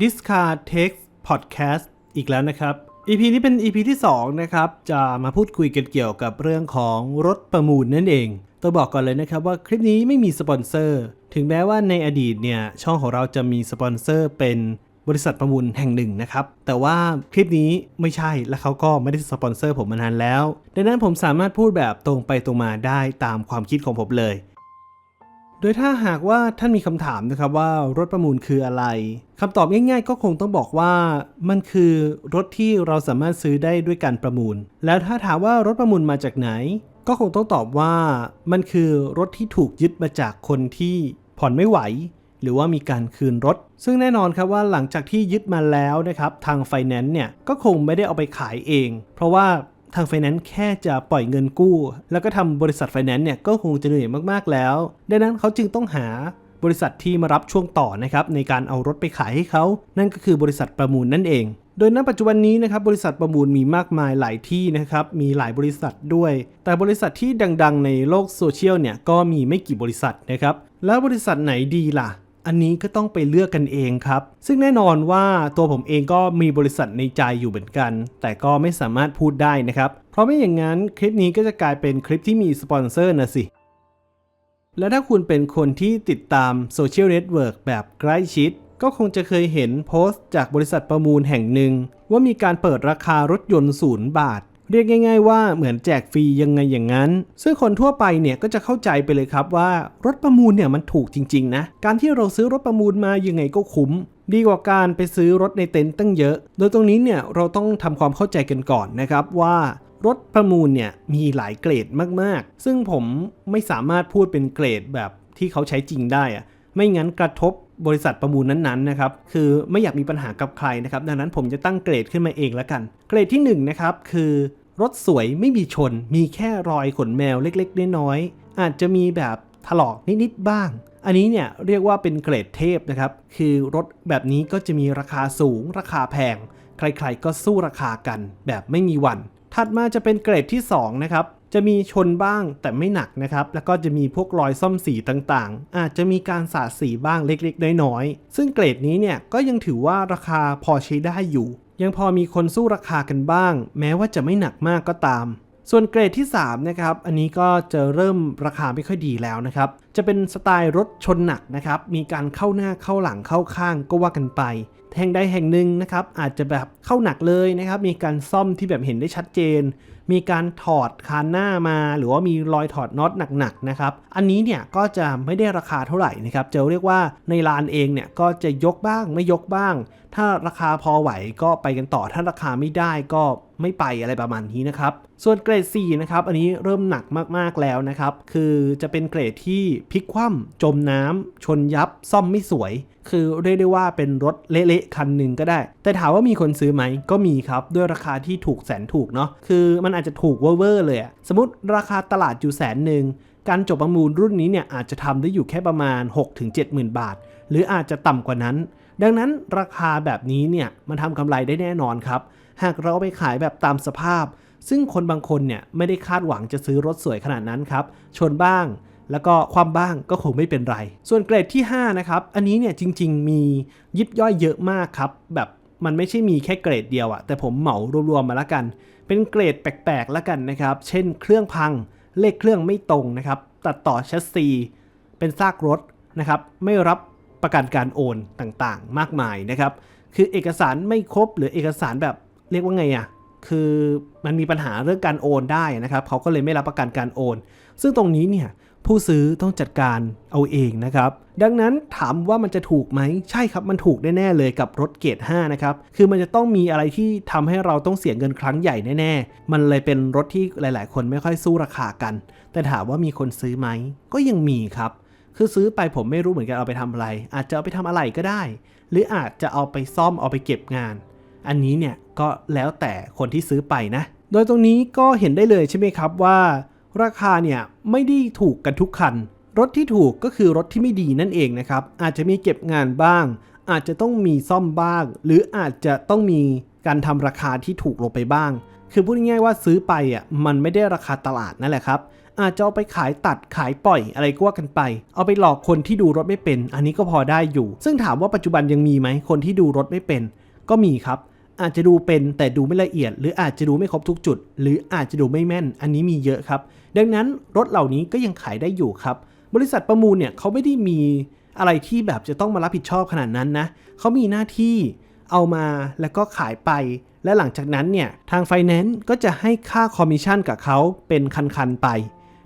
Discard Text Podcast อีกแล้วนะครับ EP นี้เป็น EP ที่ 2 นะครับ จะมาพูดคุยกันเกี่ยวกับเรื่องของรถประมูลนั่นเองตัวบอกก่อนเลยนะครับว่าคลิปนี้ไม่มีสปอนเซอร์ ถึงแม้ว่าในอดีตเนี่ย ช่องของเราจะมีสปอนเซอร์เป็นบริษัทประมูลแห่งหนึ่งนะครับ แต่ว่าคลิปนี้ไม่ใช่และเขาก็ไม่ได้สปอนเซอร์ผมมานานแล้ว ดังนั้นผมสามารถพูดแบบตรงไปตรงมาได้ตามความคิดของผมเลย โดยถ้าหากว่าท่านมีคำถามนะครับว่ารถประมูลคืออะไรคำตอบง่ายๆ ก็คงต้องบอกว่ามันคือรถที่เราสามารถซื้อได้ด้วยการประมูล แล้วถ้าถามว่ารถประมูลมาจากไหน ก็คงต้องตอบว่ามันคือรถที่ถูกยึดมาจากคนที่ผ่อนไม่ไหว หรือว่ามีการคืนรถ ซึ่งแน่นอนครับว่าหลังจากที่ยึดมาแล้วนะครับทางไฟแนนซ์เนี่ยก็คงไม่ได้เอาไปขายเอง เพราะว่า ทางไฟแนนซ์แค่จะปล่อยเงินกู้ แล้วก็ทำบริษัทไฟแนนซ์เนี่ยก็คงจะเหนื่อยมากๆแล้ว ดังนั้นเขาจึงต้องหาบริษัทที่มารับช่วงต่อนะครับในการเอารถไปขายให้เขา นั่นก็คือบริษัทประมูลนั่นเอง โดยณปัจจุบันนี้นะครับบริษัทประมูลมีมากมายหลายที่นะครับมีหลายบริษัทด้วย แต่บริษัทที่ดัง ๆ ในโลกโซเชียลเนี่ยก็มีไม่กี่บริษัทนะครับแล้วบริษัทไหนดีล่ะ อันนี้ก็ต้องไปเลือกกันเองครับ ซึ่งแน่นอนว่าตัวผมเองก็มีบริษัทในใจอยู่เหมือนกัน แต่ก็ไม่สามารถพูดได้นะครับ เพราะไม่อย่างนั้นคลิปนี้ก็จะกลายเป็นคลิปที่มีสปอนเซอร์นะสิ และถ้าคุณเป็นคนที่ติดตามโซเชียลเน็ตเวิร์กแบบใกล้ชิด ก็คงจะเคยเห็นโพสต์จากบริษัทประมูลแห่งหนึ่ง ว่ามีการเปิดราคารถยนต์ศูนย์บาท เรียกง่าย ๆ ว่าเหมือนแจกฟรียังไงอย่างนั้น ซึ่งคนทั่วไปเนี่ยก็จะเข้าใจไปเลยครับว่ารถประมูลเนี่ยมันถูกจริงๆนะการที่เราซื้อรถประมูลมายังไงก็คุ้มดีกว่าการไปซื้อรถในเต็นท์ตั้งเยอะ โดยตรงนี้เนี่ยเราต้องทำความเข้าใจกันก่อนนะครับว่ารถประมูลเนี่ยมีหลายเกรดมากๆ ซึ่งผมไม่สามารถพูดเป็นเกรดแบบที่เขาใช้จริงได้อะไม่งั้นกระทบบริษัทประมูลนั้นๆนะครับ คือไม่อยากมีปัญหากับใครนะครับ ดังนั้นผมจะตั้งเกรดขึ้นมาเองแล้วกัน เกรดที่1นงนะครับคือ รถสวยไม่มีชน มีแค่รอยขนแมวเล็กๆ น้อยๆ อาจจะมีแบบถลอกนิดๆ บ้าง อันนี้เนี่ยเรียกว่าเป็นเกรดเทพนะครับ คือรถแบบนี้ก็จะมีราคาสูง ราคาแพง ใครๆ ก็สู้ราคากันแบบไม่มีวัน ถัดมาจะเป็นเกรดที่ 2 นะครับ จะมีชนบ้างแต่ไม่หนักนะครับ แล้วก็จะมีพวกรอยซ่อมสีต่างๆ อาจจะมีการสาดสีบ้างเล็กๆ น้อยๆ ซึ่งเกรดนี้เนี่ยก็ยังถือว่าราคาพอใช้ได้อยู่ ยังพอมีคนสู้ราคากันบ้าง แม้ว่าจะไม่หนักมากก็ตาม ส่วนเกรดที่3นะครับอันนี้ก็จะเริ่มราคาไม่ค่อยดีแล้วนะครับ จะเป็นสไตล์รถชนหนักนะครับ มีการเข้าหน้าเข้าหลังเข้าข้างก็ว่ากันไปแห่งใดแห่งหนึ่งนะครับอาจจะแบบเข้าหนักเลยนะครับมีการซ่อมที่แบบเห็นได้ชัดเจน มีการถอดคานหน้ามาหรือว่ามีรอยถอดน็อตหนักๆนะครับอันนี้เนี่ยก็จะไม่ได้ราคาเท่าไหร่นะครับจะเรียกว่าในร้านเองเนี่ยก็จะยกบ้างไม่ยกบ้าง ถ้าราคาพอไหวก็ไปกันต่อถ้าราคาไม่ได้ก็ไม่ไปอะไรประมาณนี้นะครับ ส่วนเกรด 4 นะครับ อันนี้เริ่มหนักมาก ๆ แล้วนะครับ คือจะเป็นเกรดที่พลิกคว่ำจมน้ำชนยับ ซ่อมไม่สวย คือเรียกได้ว่าเป็นรถเละๆคันหนึ่งก็ได้ แต่ถามว่ามีคนซื้อไหมก็มีครับด้วยราคาที่ถูกแสนถูกเนาะคือมันอาจจะถูกเวอร์เลยอะสมมติราคาตลาดอยู่แสนหนึ่งการจบประมูลรุ่นนี้เนี่ยอาจจะทำได้อยู่แค่ประมาณ 6-70,000บาท หรืออาจจะต่ำกว่านั้น ดังนั้นราคาแบบนี้เนี่ยมันทำกำไรได้แน่นอนครับ หากเราไปขายแบบตามสภาพ ซึ่งคนบางคนเนี่ยไม่ได้คาดหวังจะซื้อรถสวยขนาดนั้นครับชนบ้าง แล้วก็ความบ้างก็คงไม่เป็นไร ส่วนเกรดที่5นะครับอันนี้เนี่ยจริง ๆ มียิบย่อยเยอะมากครับแบบมันไม่ใช่มีแค่เกรดเดียวอะแต่ผมเหมารวมๆมาล้วกัน เป็นเกรดแปลกๆล้วกันนะครับ เช่น เครื่องพัง เลขเครื่องไม่ตรงนะครับ ตัดต่อแชสซี เป็นซากรถนะครับ ไม่รับประกันการโอนต่างๆ มากมายนะครับ คือเอกสารไม่ครบหรือเอกสารแบบเรียกว่าไงอะคือมันมีปัญหาเรื่องการโอนได้นะครับ เขาก็เลยไม่รับประกันการโอน ซึ่งตรงนี้เนี่ย ผู้ซื้อต้องจัดการเอาเองนะครับ ดังนั้นถามว่ามันจะถูกไหม ใช่ครับมันถูกแน่ๆเลยกับรถเกรด5นะครับ คือมันจะต้องมีอะไรที่ทำให้เราต้องเสียเงินครั้งใหญ่แน่ๆ มันเลยเป็นรถที่หลาย ๆ คนไม่ค่อยสู้ราคากัน แต่ถามว่ามีคนซื้อไหม ก็ยังมีครับ คือซื้อไปผมไม่รู้เหมือนกันเอาไปทำอะไร อาจจะเอาไปทำอะไรก็ได้ หรืออาจจะเอาไปซ่อมเอาไปเก็บงาน อันนี้เนี่ยก็แล้วแต่คนที่ซื้อไปนะ โดยตรงนี้ก็เห็นได้เลยใช่ไหมครับว่า ราคาเนี่ยไม่ได้ถูกกันทุกคัน รถที่ถูกก็คือรถที่ไม่ดีนั่นเองนะครับ อาจจะมีเก็บงานบ้าง อาจจะต้องมีซ่อมบ้าง หรืออาจจะต้องมีการทำราคาที่ถูกลงไปบ้าง คือพูดง่ายๆว่าซื้อไปอะมันไม่ได้ราคาตลาดนั่นแหละครับอาจจะเอาไปขายตัดขายปล่อยอะไรก็ว่ากันไป เอาไปหลอกคนที่ดูรถไม่เป็น อันนี้ก็พอได้อยู่ ซึ่งถามว่าปัจจุบันยังมีไหมคนที่ดูรถไม่เป็น ก็มีครับ อาจจะดูเป็นแต่ดูไม่ละเอียด หรืออาจจะดูไม่ครบทุกจุด หรืออาจจะดูไม่แม่น อันนี้มีเยอะครับ ดังนั้นรถเหล่านี้ก็ยังขายได้อยู่ครับ บริษัทประมูลเนี่ยเขาไม่ได้มีอะไรที่แบบจะต้องมารับผิดชอบขนาดนั้นนะเขามีหน้าที่เอามาแล้วก็ขายไป และหลังจากนั้นเนี่ยทางไฟแนนซ์ก็จะให้ค่าคอมมิชชั่นกับเขาเป็นคันๆไป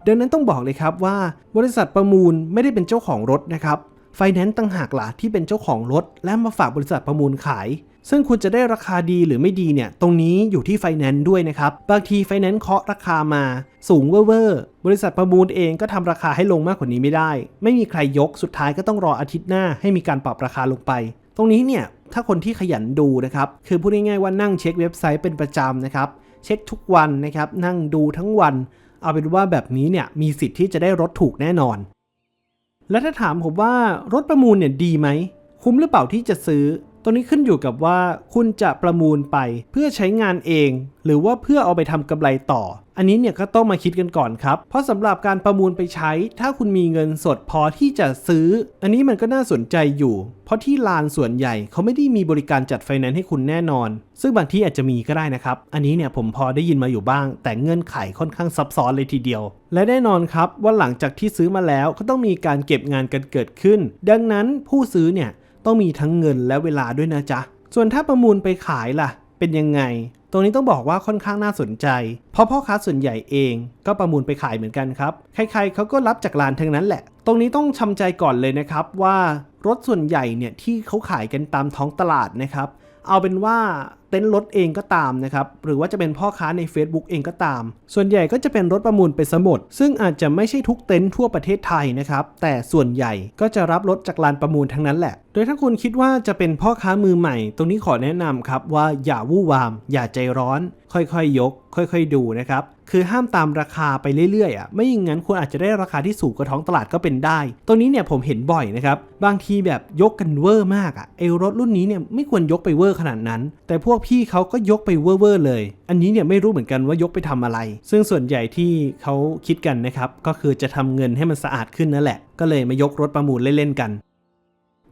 ดังนั้นต้องบอกเลยครับว่าบริษัทประมูลไม่ได้เป็นเจ้าของรถนะครับไฟแนนซ์ต่างหากล่ะที่เป็นเจ้าของรถ และมาฝากบริษัทประมูลขาย ซึ่งคุณจะได้ราคาดีหรือไม่ดีเนี่ยตรงนี้อยู่ที่ไฟแนนซ์ด้วยนะครับ บางทีไฟแนนซ์เคาะราคามาสูงเว่อร์บริษัทประมูลเองก็ทำราคาให้ลงมากกว่านี้ไม่ได้ ไม่มีใครยกสุดท้ายก็ต้องรออาทิตย์หน้าให้มีการปรับราคาลงไป ตรงนี้เนี่ยถ้าคนที่ขยันดูนะครับคือพูดง่ายๆว่านั่งเช็คเว็บไซต์เป็นประจำนะครับเช็คทุกวันนะครับนั่งดูทั้งวัน เอาเป็นว่าแบบนี้เนี่ยมีสิทธิ์ที่จะได้รถถูกแน่นอน และถ้าถามผมว่ารถประมูลเนี่ยดีไหมคุ้มหรือเปล่าที่จะซื้อ ตรงนี้ขึ้นอยู่กับว่าคุณจะประมูลไปเพื่อใช้งานเอง หรือว่าเพื่อเอาไปทำกำไรต่อ อันนี้เนี่ยก็ต้องมาคิดกันก่อนครับ เพราะสำหรับการประมูลไปใช้ ถ้าคุณมีเงินสดพอที่จะซื้อ อันนี้มันก็น่าสนใจอยู่ เพราะที่ลานส่วนใหญ่เขาไม่ได้มีบริการจัดไฟแนนซ์ให้คุณแน่นอน ซึ่งบางที่อาจจะมีก็ได้นะครับ อันนี้เนี่ยผมพอได้ยินมาอยู่บ้าง แต่เงื่อนไขค่อนข้างซับซ้อนเลยทีเดียว และแน่นอนครับว่าหลังจากที่ซื้อมาแล้วก็ต้องมีการเก็บงานกันเกิดขึ้น ดังนั้นผู้ซื้อเนี่ย ต้องมีทั้งเงินและเวลาด้วยนะจ๊ะ ส่วนถ้าประมูลไปขายล่ะ เป็นยังไง ตรงนี้ต้องบอกว่าค่อนข้างน่าสนใจ เพราะพ่อค้าส่วนใหญ่เองก็ประมูลไปขายเหมือนกันครับ ใครๆเขาก็รับจากร้านทั้งนั้นแหละ ตรงนี้ต้องชำใจก่อนเลยนะครับว่ารถส่วนใหญ่เนี่ยที่เขาขายกันตามท้องตลาดนะครับ เอาเป็นว่าเต็นท์รถเองก็ตามนะครับหรือว่าจะเป็นพ่อค้าใน Facebook เองก็ตาม ส่วนใหญ่ก็จะเป็นรถประมูลไปสมุด ซึ่งอาจจะไม่ใช่ทุกเต็นท์ทั่วประเทศไทยนะครับแต่ส่วนใหญ่ก็จะรับรถจากลานประมูลทั้งนั้นแหละ โดยถ้าคุณคิดว่าจะเป็นพ่อค้ามือใหม่ ตรงนี้ขอแนะนำครับว่าอย่าวู่วาม อย่าใจร้อน ค่อยๆยกค่อยๆดูนะครับ คือห้ามตามราคาไปเรื่อยๆอะไม่อย่างนั้นคุณอาจจะได้ราคาที่สูงกว่าท้องตลาดก็เป็นได้ ตรงนี้เนี่ยผมเห็นบ่อยนะครับบางทีแบบยกกันเวอร์มากอะไอรถรุ่นนี้เนี่ยไม่ควรยกไปเวอร์ขนาดนั้น แต่พวกพี่เขาก็ยกไปเวอร์ๆเลย อันนี้เนี่ยไม่รู้เหมือนกันว่ายกไปทำอะไร ซึ่งส่วนใหญ่ที่เขาคิดกันนะครับก็คือจะทำเงินให้มันสะอาดขึ้นนั่นแหละ ก็เลยมายกรถประมูลเล่นๆกัน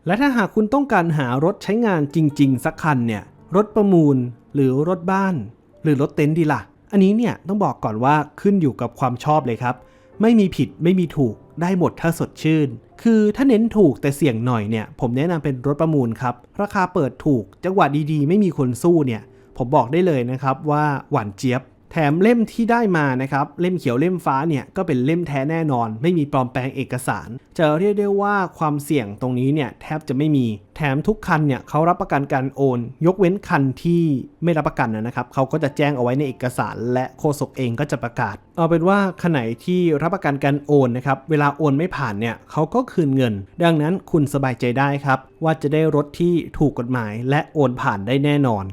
และถ้าหากคุณต้องการหารถใช้งานจริง ๆ สักคันเนี่ยรถประมูล หรือรถบ้าน หรือรถเต็นท์ดีล่ะ อันนี้เนี่ยต้องบอกก่อนว่าขึ้นอยู่กับความชอบเลยครับ ไม่มีผิดไม่มีถูกได้หมดถ้าสดชื่น คือถ้าเน้นถูกแต่เสี่ยงหน่อยเนี่ยผมแนะนำเป็นรถประมูลครับ ราคาเปิดถูกจังหวะดีๆ ไม่มีคนสู้เนี่ยผมบอกได้เลยนะครับว่าหวานเจี๊ยบ แถมเล่มที่ได้มานะครับเล่มเขียวเล่มฟ้าเนี่ยก็เป็นเล่มแท้แน่นอน ไม่มีปลอมแปลงเอกสาร จะเรียกได้ว่าความเสี่ยงตรงนี้เนี่ยแทบจะไม่มี แถมทุกคันเนี่ยเขารับประกันการโอน ยกเว้นคันที่ไม่รับประกันนะครับเขาก็จะแจ้งเอาไว้ในเอกสาร และโฆษกเองก็จะประกาศ เอาเป็นว่าคันไหนที่รับประกันการโอนนะครับเวลาโอนไม่ผ่านเนี่ยเขาก็คืนเงิน ดังนั้นคุณสบายใจได้ครับว่าจะได้รถที่ถูกกฎหมาย และโอนผ่านได้แน่นอน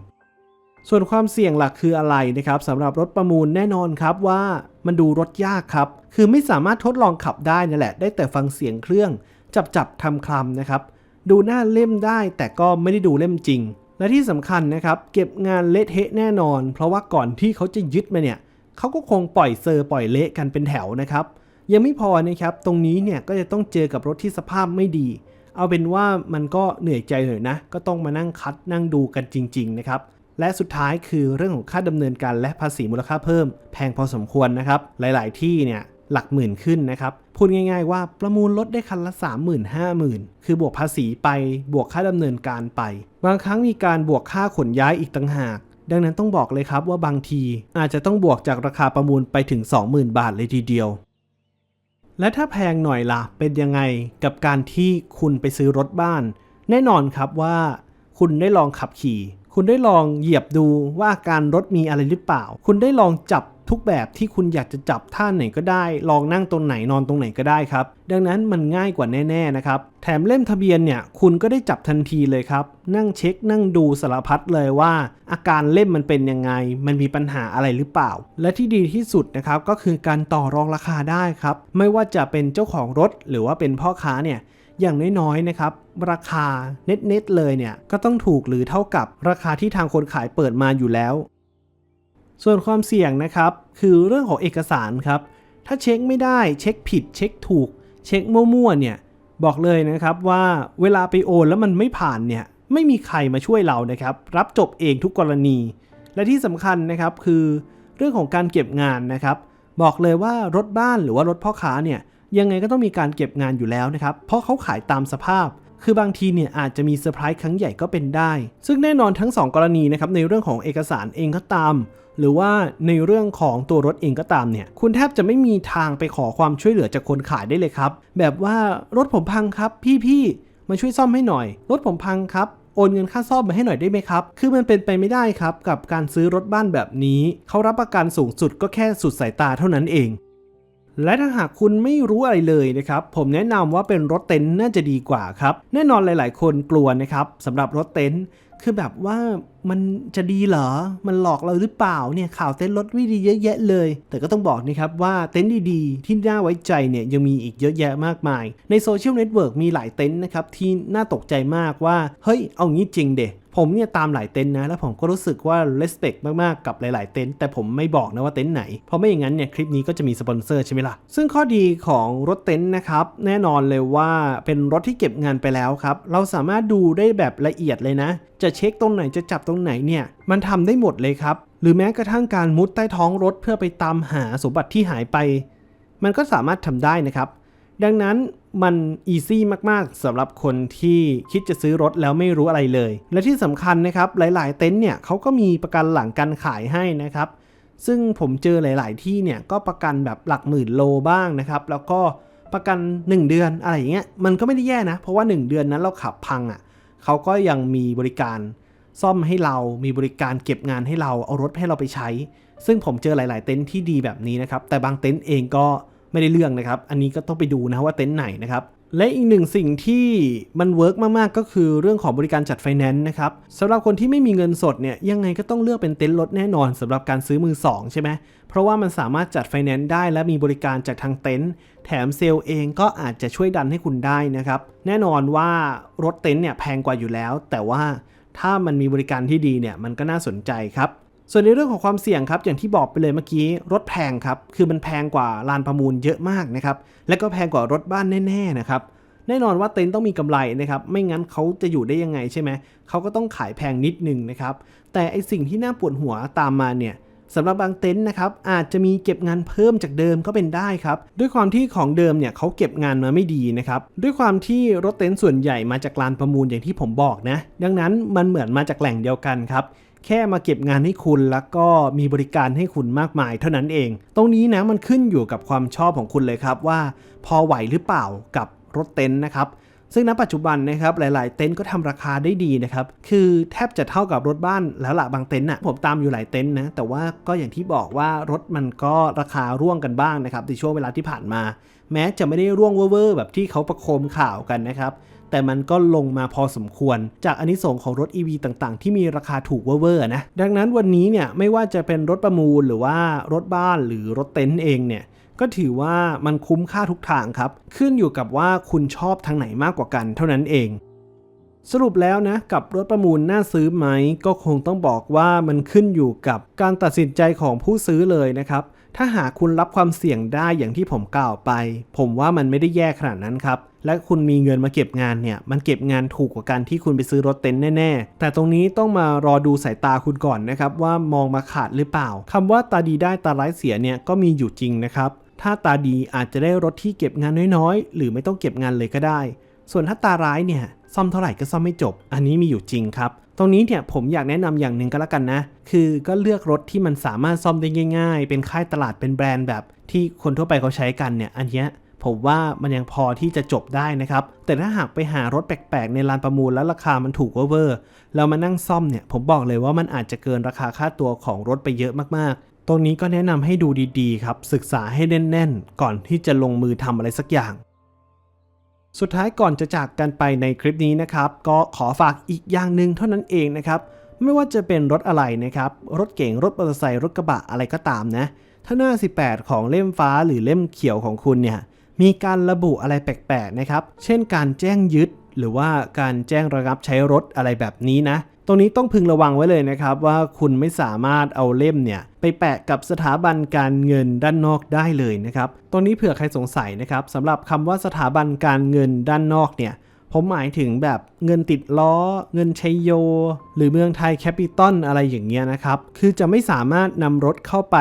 ส่วนความเสี่ยงหลักคืออะไรนะครับสำหรับรถประมูลแน่นอนครับว่ามันดูรถยากครับ คือไม่สามารถทดลองขับได้นั่นแหละ ได้แต่ฟังเสียงเครื่อง จับจับทำคลำนะครับ ดูหน้าเล่มได้แต่ก็ไม่ได้ดูเล่มจริง และที่สำคัญนะครับ เก็บงานเละเทะแน่นอน เพราะว่าก่อนที่เขาจะยึดมาเนี่ยเขาก็คงปล่อยเซอร์ปล่อยเละกันเป็นแถวนะครับ ยังไม่พอนะครับ ตรงนี้เนี่ยก็จะต้องเจอกับรถที่สภาพไม่ดี เอาเป็นว่ามันก็เหนื่อยใจหน่อยนะ ก็ต้องมานั่งคัดนั่งดูกันจริง ๆ นะครับ และสุดท้ายคือเรื่องของค่าดำเนินการและภาษีมูลค่าเพิ่ม แพงพอสมควรนะครับ หลาย ๆ ที่เนี่ยหลักหมื่นขึ้นนะครับ พูดง่าย ๆ ว่าประมูลรถได้คันละ 3 0 0 0 0 5 0,000 คือบวกภาษีไปบวกค่าดำเนินการไป บางครั้งมีการบวกค่าขนย้ายอีกต่างหากดังนั้นต้องบอกเลยครับว่าบางทีอาจจะต้องบวกจากราคาประมูลไปถึง 20,000 บาทเลยทีเดียว และถ้าแพงหน่อยล่ะ เป็นยังไงกับการที่คุณไปซื้อรถบ้าน แน่นอนครับว่า คุณได้ลองขับขี่ คุณได้ลองเหยียบดูว่าอาการรถมีอะไรหรือเปล่า คุณได้ลองจับทุกแบบที่คุณอยากจะจับท่าไหนก็ได้ ลองนั่งตรงไหนนอนตรงไหนก็ได้ครับ ดังนั้นมันง่ายกว่าแน่ๆนะครับ แถมเล่มทะเบียนเนี่ยคุณก็ได้จับทันทีเลยครับ นั่งเช็คนั่งดูสารพัดเลยว่า อาการเล่มมันเป็นยังไง มันมีปัญหาอะไรหรือเปล่า และที่ดีที่สุดนะครับก็คือการต่อรองราคาได้ครับ ไม่ว่าจะเป็นเจ้าของรถหรือว่าเป็นพ่อค้าเนี่ย อย่างน้อยๆนะครับราคาเน็ตๆเลยเนี่ยก็ต้องถูกหรือเท่ากับราคาที่ทางคนขายเปิดมาอยู่แล้ว ส่วนความเสี่ยงนะครับคือเรื่องของเอกสารครับถ้าเช็คไม่ได้เช็คผิด เช็คถูก เช็คมั่วๆเนี่ยบอกเลยนะครับว่าเวลาไปโอนแล้วมันไม่ผ่านเนี่ยไม่มีใครมาช่วยเรานะครับ รับจบเองทุกกรณี และที่สำคัญนะครับคือเรื่องของการเก็บงานนะครับ บอกเลยว่ารถบ้านหรือว่ารถพ่อค้าเนี่ย ยังไงก็ต้องมีการเก็บงานอยู่แล้วนะครับ เพราะเขาขายตามสภาพ คือบางทีเนี่ยอาจจะมีเซอร์ไพรส์ครั้งใหญ่ก็เป็นได้ ซึ่งแน่นอนทั้ง 2 กรณีนะครับในเรื่องของเอกสารเองก็ตาม หรือว่าในเรื่องของตัวรถเองก็ตามเนี่ย คุณแทบจะไม่มีทางไปขอความช่วยเหลือจากคนขายได้เลยครับ แบบว่ารถผมพังครับ พี่ๆมาช่วยซ่อมให้หน่อย รถผมพังครับโอนเงินค่าซ่อมมาให้หน่อยได้ไหมครับ คือมันเป็นไปไม่ได้ครับ กับการซื้อรถบ้านแบบนี้ เขารับประกันสูงสุดก็แค่สุดสายตาเท่านั้นเอง และถ้าหากคุณไม่รู้อะไรเลยนะครับ ผมแนะนำว่าเป็นรถเต็นท์น่าจะดีกว่าครับ แน่นอนหลาย ๆ คนกลัวนะครับสำหรับรถเต็นท์คือแบบว่า มันจะดีเหรอ มันหลอกเราหรือเปล่าเนี่ยข่าวเต็นท์รถไม่ดีเยอะแยะเลย แต่ก็ต้องบอกนะครับว่าเต็นท์ดีๆ ที่น่าไว้ใจเนี่ยยังมีอีกเยอะแยะมากมาย ในโซเชียลเน็ตเวิร์กมีหลายเต็นท์นะครับที่น่าตกใจมากว่า เฮ้ย เอางี้จริงเดะผมเนี่ยตามหลายเต็นท์นะ แล้วผมก็รู้สึกว่า respect มาก ๆ กับหลาย ๆ เต็นท์แต่ผมไม่บอกนะว่าเต็นท์ไหน เพราะไม่อย่างนั้นเนี่ยคลิปนี้ก็จะมีสปอนเซอร์ใช่ไหมล่ะ ซึ่งข้อดีของรถเต็นท์นะครับ แน่นอนเลยว่าเป็นรถที่เก็บงานไปแล้วครับ เราสามารถดูได้แบบละเอียดเลยนะ จะเช็คตรงไหนจะจับตรงไหนเนี่ยมันทำได้หมดเลยครับ หรือแม้กระทั่งการมุดใต้ท้องรถเพื่อไปตามหาสมบัติที่หายไป มันก็สามารถทำได้นะครับ ดังนั้นมันอีซี่มากๆสำหรับคนที่คิดจะซื้อรถแล้วไม่รู้อะไรเลย และที่สำคัญนะครับหลาย ๆ เต็นท์เนี่ยเขาก็มีประกันหลังการขายให้นะครับ ซึ่งผมเจอหลาย ๆ ที่เนี่ยก็ประกันแบบหลักหมื่นโลบ้างนะครับ แล้วก็ประกัน 1 เดือนอะไรอย่างเงี้ยมันก็ไม่ได้แย่นะ เพราะว่า 1 เดือนนั้นเราขับพังอะ่ะเขาก็ยังมีบริการ ซ่อมให้เรา มีบริการเก็บงานให้เรา เอารถให้เราไปใช้ ซึ่งผมเจอหลาย ๆ เต็นท์ที่ดีแบบนี้นะครับ แต่บางเต็นท์เองก็ไม่ได้เรื่องนะครับ อันนี้ก็ต้องไปดูนะว่าเต็นท์ไหนนะครับ และอีกหนึ่งสิ่งที่มันเวิร์กมาก ๆ ก็คือเรื่องของบริการจัดไฟแนนซ์นะครับสำหรับคนที่ไม่มีเงินสดเนี่ย ยังไงก็ต้องเลือกเป็นเต็นท์รถแน่นอนสำหรับการซื้อมือ 2 ใช่ไหม เพราะว่ามันสามารถจัดไฟแนนซ์ได้และมีบริการจากทางเต็นท์ แถมเซลล์เองก็อาจจะช่วยดันให้คุณได้นะครับ แน่นอนว่ารถเต็นท์เนี่ยแพงกว่าอยู่แล้ว แต่ว่า ถ้ามันมีบริการที่ดีเนี่ยมันก็น่าสนใจครับ ส่วนในเรื่องของความเสี่ยงครับ อย่างที่บอกไปเลยเมื่อกี้รถแพงครับ คือมันแพงกว่าลานประมูลเยอะมากนะครับ และก็แพงกว่ารถบ้านแน่ๆนะครับแน่นอนว่าเต็นท์ต้องมีกำไรนะครับ ไม่งั้นเขาจะอยู่ได้ยังไงใช่ไหม เขาก็ต้องขายแพงนิดนึงนะครับ แต่ไอสิ่งที่น่าปวดหัวตามมาเนี่ย สำหรับบางเต็นท์นะครับอาจจะมีเก็บงานเพิ่มจากเดิมก็เป็นได้ครับด้วยความที่ของเดิมเนี่ยเขาเก็บงานมาไม่ดีนะครับด้วยความที่รถเต็นท์ส่วนใหญ่มาจากลานประมูลอย่างที่ผมบอกนะดังนั้นมันเหมือนมาจากแหล่งเดียวกันครับแค่มาเก็บงานให้คุณแล้วก็มีบริการให้คุณมากมายเท่านั้นเอง ตรงนี้นะมันขึ้นอยู่กับความชอบของคุณเลยครับว่า พอไหวหรือเปล่ากับรถเต็นท์นะครับ ซึ่งณปัจจุบันนะครับหลาย ๆ เต็นท์ก็ทำราคาได้ดีนะครับ คือแทบจะเท่ากับรถบ้านแล้วละบางเต็นท์นะผมตามอยู่หลายเต็นท์นะ แต่ว่าก็อย่างที่บอกว่ารถมันก็ราคาร่วงกันบ้างนะครับในช่วงเวลาที่ผ่านมา แม้จะไม่ได้ร่วงเวอร์แบบที่เขาประโคมข่าวกันนะครับแต่มันก็ลงมาพอสมควร จากอานิสงของรถ EV ต่างๆ ที่มีราคาถูกเวอร์นะ ดังนั้นวันนี้เนี่ยไม่ว่าจะเป็นรถประมูลหรือว่ารถบ้านหรือรถเต็นท์เองเนี่ย ก็ถือว่ามันคุ้มค่าทุกทางครับ ขึ้นอยู่กับว่าคุณชอบทางไหนมากกว่ากันเท่านั้นเอง สรุปแล้วนะ กับรถประมูลน่าซื้อไหม ก็คงต้องบอกว่ามันขึ้นอยู่กับการตัดสินใจของผู้ซื้อเลยนะครับ ถ้าหากคุณรับความเสี่ยงได้อย่างที่ผมกล่าวไป ผมว่ามันไม่ได้แย่ขนาดนั้นครับ และคุณมีเงินมาเก็บงานเนี่ย มันเก็บงานถูกกว่าการที่คุณไปซื้อรถเต็นท์แน่ๆ แต่ตรงนี้ต้องมารอดูสายตาคุณก่อนนะครับว่ามองมาขาดหรือเปล่าคำว่าตาดีได้ตาร้ายเสียเนี่ยก็มีอยู่จริงนะครับ ถ้าตาดีอาจจะได้รถที่เก็บงานน้อยๆ หรือไม่ต้องเก็บงานเลยก็ได้ ส่วนถ้าตาร้ายเนี่ยซ่อมเท่าไหร่ก็ซ่อมไม่จบ อันนี้มีอยู่จริงครับ ตรงนี้เนี่ยผมอยากแนะนำอย่างหนึ่งก็แล้วกันนะ คือก็เลือกรถที่มันสามารถซ่อมได้ง่าย ๆ เป็นค่ายตลาดเป็นแบรนด์แบบที่คนทั่วไปเขาใช้กันเนี่ย อันเนี้ย ผมว่ามันยังพอที่จะจบได้นะครับ แต่ถ้าหากไปหารถแปลกๆ ในลานประมูลแล้วราคามันถูกเวอร์เรามานั่งซ่อมเนี่ย ผมบอกเลยว่ามันอาจจะเกินราคาค่าตัวของรถไปเยอะมากๆ ตรงนี้ก็แนะนำให้ดูดีๆ ครับ ศึกษาให้แน่นๆ ก่อนที่จะลงมือทำอะไรสักอย่างสุดท้ายก่อนจะจากกันไปในคลิปนี้นะครับ ก็ขอฝากอีกอย่างหนึ่งเท่านั้นเองนะครับ ไม่ว่าจะเป็นรถอะไรนะครับ รถเก๋งรถมอเตอร์ไซค์รถกระบะอะไรก็ตามนะ ถ้าหน้า 18 ของเล่มฟ้าหรือเล่มเขียวของคุณเนี่ย มีการระบุอะไรแปลกๆนะครับ เช่นการแจ้งยึด หรือว่าการแจ้งระงับใช้รถอะไรแบบนี้นะ ตรงนี้ต้องพึงระวังไว้เลยนะครับ ว่าคุณไม่สามารถเอาเล่มเนี่ยไปแปะกับสถาบันการเงินด้านนอกได้เลยนะครับ ตรงนี้เผื่อใครสงสัยนะครับสำหรับคำว่าสถาบันการเงินด้านนอกเนี่ยผมหมายถึงแบบเงินติดล้อ เงินชัยโย หรือเมืองไทยแคปิตอลอะไรอย่างเงี้ยนะครับ คือจะไม่สามารถนำรถเข้าไป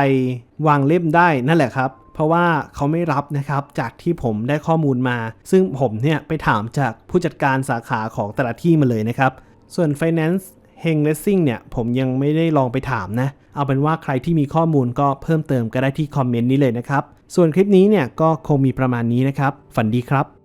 วางเล่มได้นั่นแหละครับ ราะว่าเขาไม่รับนะครับจากที่ผมได้ข้อมูลมา ซึ่งผมเนี่ยไปถามจากผู้จัดการสาขาของแต่ละที่มาเลยนะครับ ส่วน Finance เฮงเลสซิ่งเนี่ยผมยังไม่ได้ลองไปถามนะ เอาเป็นว่าใครที่มีข้อมูลก็เพิ่มเติมก็ได้ที่คอมเมนต์นี้เลยนะครับ ส่วนคลิปนี้เนี่ยก็คงมีประมาณนี้นะครับ ฝันดีครับ